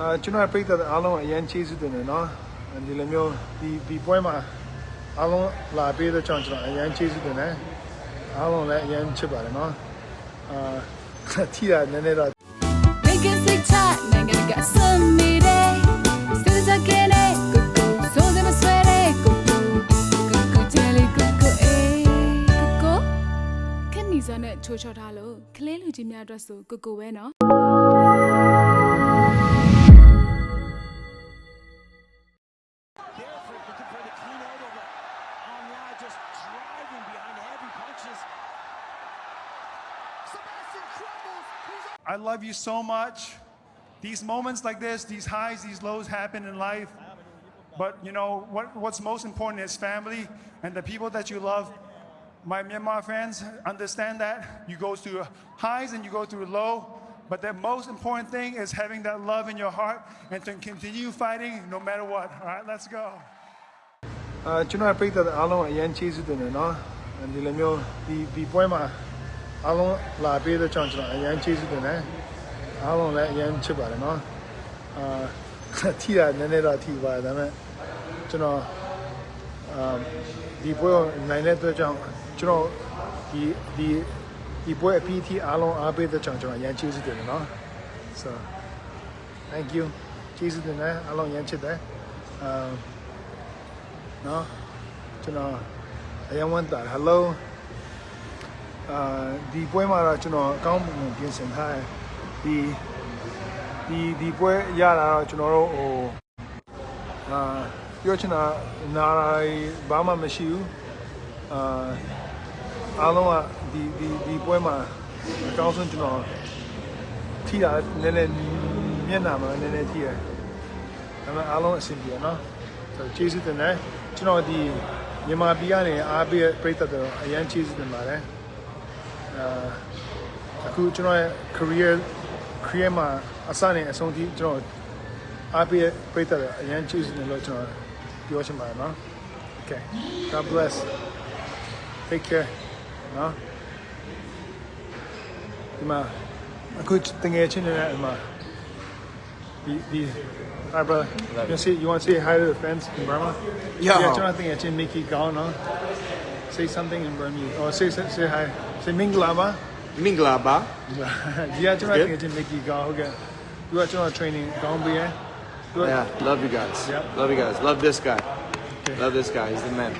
အာကျွန်တော်ပြိတ္တအားလုံးအရန်ချေးစုတင်တယ်နော်ဒီလိုမျိုးဒီဒီပွဲမှာအားလုံးလာပေးတဲ့ကြောင့်ကျွန်တော်အရန်ချေးစုတင်တယ်အားလုံးလည်းအရန်ချစ်ပါတယ်နော်အာထိတာနည်းနည်းတော့ Make it sick chat, nanga ga sumire. Stuza kene, kuku, so de ma swere, kuku. Kuku jelly, kuku, eh, kuku. ခက်နီစနဲ့ချိုးချော်ထားလို့ကလေးလူကြီးများအတွက်ဆိုကိုကိုပဲနော် I love you so much. These moments like this, these highs, these lows happen in life. But you know what, what's most important is family and the people that you love. My Myanmar friends understand that. You go through highs and you go through low. But the most important thing is having that love in your heart and to continue fighting no matter what. All right, let's go. အာကျွန်တော်ပြိတ္တအားလုံးအရန်ချေးစုတင်တယ်နော်ဒီလိုမျိုးဒီဒီပွဲမှာ အားလုံးလာပေးတဲ့ကြောင့်ကျွန်တော်အရန်ချေးစုတင်တယ်အားလုံးလည်းအရန်ချစ်ပါတယ်နော်အာထိတာနည်းနည်းတော့ထိပါတယ်ဒါပေမဲ့ကျွန်တော်အာဒီပွဲကိုနိုင်တဲ့အတွက်ကြောင့်ကျွန်တော်ဒီဒီဒီပွဲအပြီးထိအားလုံးအားပေးတဲ့ကြောင့်ကျွန်တော်အရန်ချေးစုတင်တယ်နော် so thank you ချေးစုတင်တယ်အားလုံးအရန်ချစ်တယ်အာနော်ကျွန်တော်အရင်ဝန်တာ hello အာဒီပွဲမှာတော့ကျွန်တော်အကောင်းပုံပြင်ဆင်ထားတယ်ဒီဒီဒီပွဲရတာတော့ကျွန်တော်တို့ဟိုအာပြောချင်တာနားဘာမှမရှိဘူးအာအားလုံးကဒီဒီဒီပွဲမှာအကောင်းဆုံးကျွန်တော်ထိတာနည်းနည်းမျက်နှာမှာနည်းနည်းထိတယ်ဒါပေမဲ့အားလုံးအဆင်ပြေနော်ဆိုကျေးဇူးတင်တယ်ကျွန်တော်ဒီမြန်မာပြည်ကနေအားပေးပြည့်တဲ့တော့အရန်ကျေးဇူးတင်ပါတယ် အာအခုကျွန်တော်ရဲ့ career career မှာအစနဲ့အဆုံးထိကျွန်တော်အားပေးပြည့်တဲ့အရန်ကျေးဇူးတင်လို့ကျွန်တော်ပြောချင်ပါတယ်နော် Okay God bless take care နော်ဒီမှာအခုတငယ်ချင်းတွေနဲ့ဒီမှာ The, the, hi brother. You, say, you want to say hi to the friends in Burma? Yeah. Yeah, Jonathan, it's in Mickey Gao, no? Say something in Burmese. Or say, say, say hi. Say Minglaba. Minglaba. yeah, Jonathan, good. it's in Mickey Gao. Okay. You got your training. Gao Bia. Yeah, love you guys. Yep. Love you guys. Love this guy. Okay. Love this guy. He's the man.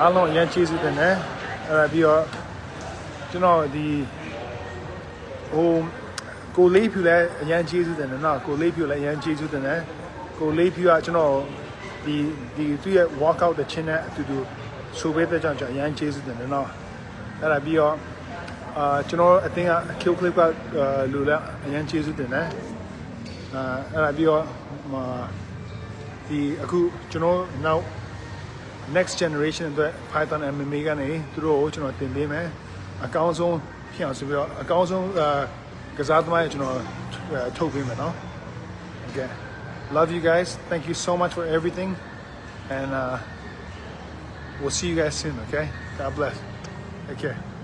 အားလုံးအရန်ကျေးဇူးတင်တယ်အဲ့ဒါပြီးတော့ကျွန်တော်ဒီဟိုကိုလေးဖြူလည်းအရန်ကျေးဇူးတင်တယ်နော်ကိုလေးဖြူလည်းအရန်ကျေးဇူးတင်တယ် ကိုလေးဖြူကကျွန်တော်ဒီဒီသူ့ရဲ့ workout တဲ့ချင်းနဲ့အတူတူဆိုပေးတဲ့ကြောင့်ကျွန်တော်အရန်ကျေးဇူးတင်တယ်နော်အဲ့ဒါပြီးတော့အာကျွန်တော်အတင်းက kill clip ကလူလည်းအရန်ကျေးဇူးတင်တယ်အာအဲ့ဒါပြီးတော့မှာဒီအခုကျွန်တော်နောက် next generation အတွက် Python MMA ကနေသူတို့ကိုကျွန်တော်တင်ပေးမယ်အကောင်းဆုံးဖြစ်အောင်ဆိုပြီးတော့အကောင်းဆုံးအာကစားသမားတွေကျွန်တော်အာထုတ်ပေးမယ်နော် Okay love you guys. Thank you so much for everything. And uh, we'll see you guys soon okay? God bless. Take care